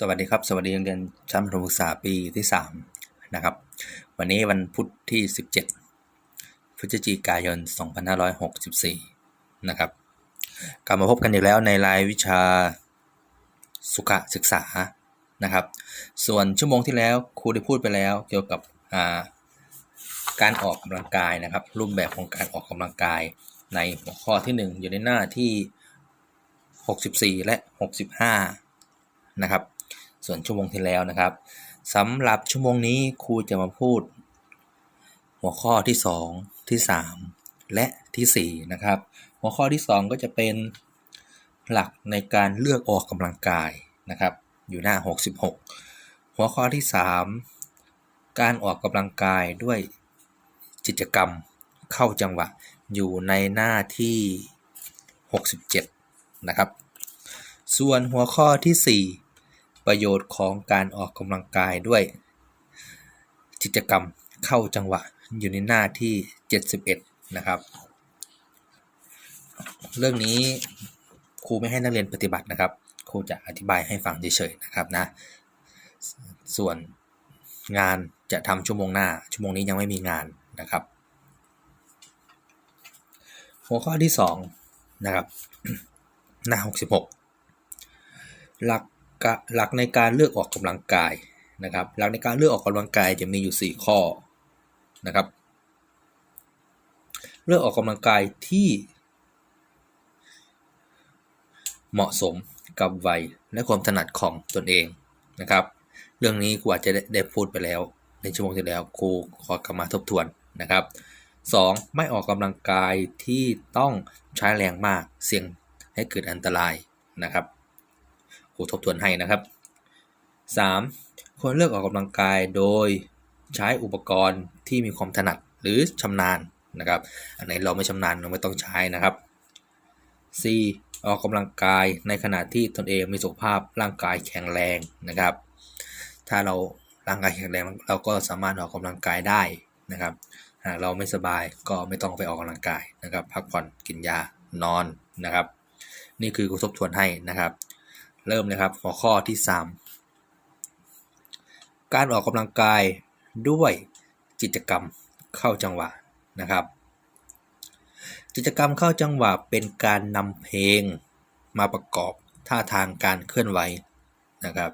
สวัสดีครับ สวัสดีนักเรียนชั้นประถมศึกษาปีที่3นะครับ วันนี้วันพุธที่ 17 พฤศจิกายน 2564 นะครับกลับมาพบกันอีกแล้วในรายวิชาสุขศึกษานะครับ ส่วนชั่วโมงที่แล้วครูได้พูดไปแล้วเกี่ยวกับาการออกกำลังกายนะครับ รูปแบบของการออกกำลังกายในหัวข้อที่ 1 อยู่ในหน้าที่ 64 และ 65 นะครับ ส่วนชั่วโมงที่แล้วนะครับสำหรับชั่วโมงนี้ครูจะมาพูด หัวข้อที่ 2 ที่ 3 และที่ 4 นะครับ หัวข้อที่ 2 ก็จะเป็นหลักในการเลือกออกกำลังกายนะครับ อยู่หน้า 66 หัวข้อที่ 3 การออกกำลังกายด้วยกิจกรรมเข้าจังหวะอยู่ในหน้าที่ 67 นะครับ ส่วนหัวข้อที่ 4 ประโยชน์ของการออกกำลังกายด้วย กิจกรรมเข้าจังหวะอยู่ในหน้าที่ 71 นะครับ เรื่องนี้ครูไม่ให้นักเรียนปฏิบัตินะครับ ครูจะอธิบายให้ฟังเฉยๆนะครับนะ ส่วนงานจะทำชั่วโมงหน้า ชั่วโมงนี้ยังไม่มีงานนะครับ หัวข้อที่2นะครับ หน้า 66 หลัก หลักในการเลือกออกกำลังกายนะครับ หลักในการเลือกออกกำลังกายจะมีอยู่ 4 ข้อนะครับ เลือกออกกำลังกายที่เหมาะสมกับวัยและความถนัดของตนเองนะครับ เรื่องนี้ครูอาจจะได้ได้พูดไปแล้ว ในชั่วโมงที่แล้วครูขอกลับมาทบทวนนะครับ 2. ไม่ออกกำลังกายที่ต้องใช้แรงมากเสี่ยงให้เกิดอันตรายนะครับ ครูทบทวนให้นะครับ 3. ควรเลือกออกกำลังกายโดยใช้อุปกรณ์ที่มีความถนัดหรือชำนาญนะครับ อันไหนเราไม่ชำนาญเราไม่ต้องใช้นะครับ 4. ออกกำลังกายในขณะที่ตนเองมีสุขภาพร่างกายแข็งแรงนะครับ ถ้าเราร่างกายแข็งแรงเราก็สามารถออกกำลังกายได้นะครับ หากเราไม่สบายก็ไม่ต้องไปออกกำลังกายนะครับ พักผ่อนกินยานอนนะครับ นี่คือครูทบทวนให้นะครับ เริ่มเลยครับหัวข้อที่ 3 การออกกำลังกายด้วยกิจกรรมเข้าจังหวะนะครับ กิจกรรมเข้าจังหวะเป็นการนำเพลงมาประกอบท่าทางการเคลื่อนไหวนะครับ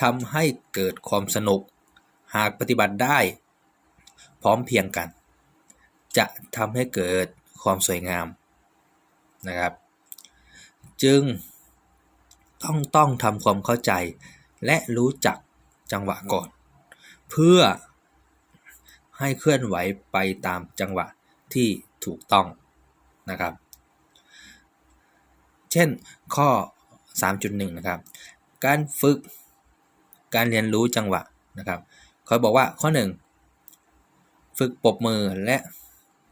ทำให้เกิดความสนุกหากปฏิบัติได้ พร้อมเพียงกัน จะทำให้เกิดความสวยงามนะครับ จึง ต้องต้องทำความเข้าใจ และรู้จักจังหวะก่อน เพื่อให้เคลื่อนไหวไปตามจังหวะที่ถูกต้องนะครับ เช่นข้อ 3.1 นะครับ การฝึกการเรียนรู้จังหวะนะครับเขาบอกว่าข้อ 1 ฝึกปบมือและ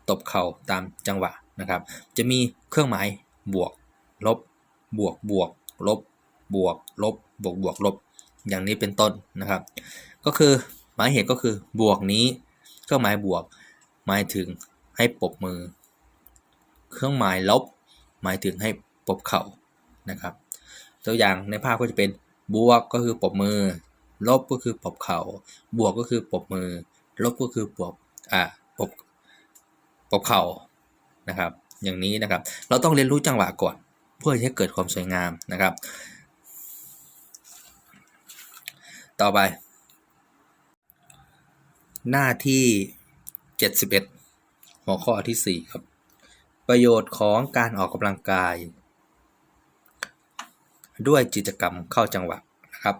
ตบเข่าตามจังหวะนะครับ จะมีเครื่องหมายบวก ลบ บวกบวก ลบ บวกลบบวกบวกลบ อย่างนี้เป็นต้นนะครับ ก็คือหมายเหตุก็คือบวกนี้เครื่องหมายบวก หมายถึงให้ปรบมือ เครื่องหมายลบ หมายถึงให้ปรบเข่านะครับ ตัวอย่างในภาพก็จะเป็นบวกก็คือปรบมือ ลบก็คือปรบเข่า บวกก็คือปรบมือ ลบก็คือปรบอ่าปรบปรบเข่านะครับ อย่างนี้นะครับ เราต้องเรียนรู้จังหวะก่อน เพื่อให้เกิดความสวยงามนะครับ ต่อไป หน้าที่ 71 หัวข้อที่ 4 ครับ ประโยชน์ของการออกกำลังกาย ด้วยกิจกรรมเข้าจังหวะนะครับ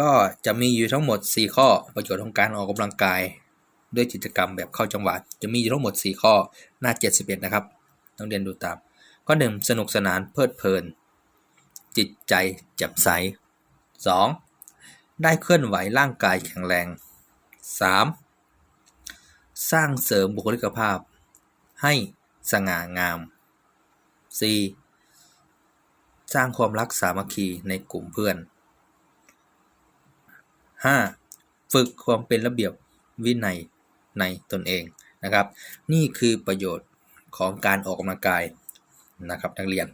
ก็จะมีอยู่ทั้งหมด 4 ข้อ ประโยชน์ของการออกกำลังกาย ด้วยกิจกรรมแบบเข้าจังหวะ จะมีอยู่ทั้งหมด 4 ข้อหน้า 71 นะครับต้องเรียนดูตาม ข้อ 1 สนุกสนานเพลิดเพลินจิตใจแจ่มใส 2. ได้เคลื่อนไหวร่างกายแข็งแรง 3. สร้างเสริมบุคลิกภาพ ให้สง่างาม 4. สร้างความรักสามัคคีในกลุ่มเพื่อน 5. ฝึกความเป็นระเบียบวินัยในตนเองนะครับ นี่คือประโยชน์ของการออกกำลังกายนะครับนักเรียน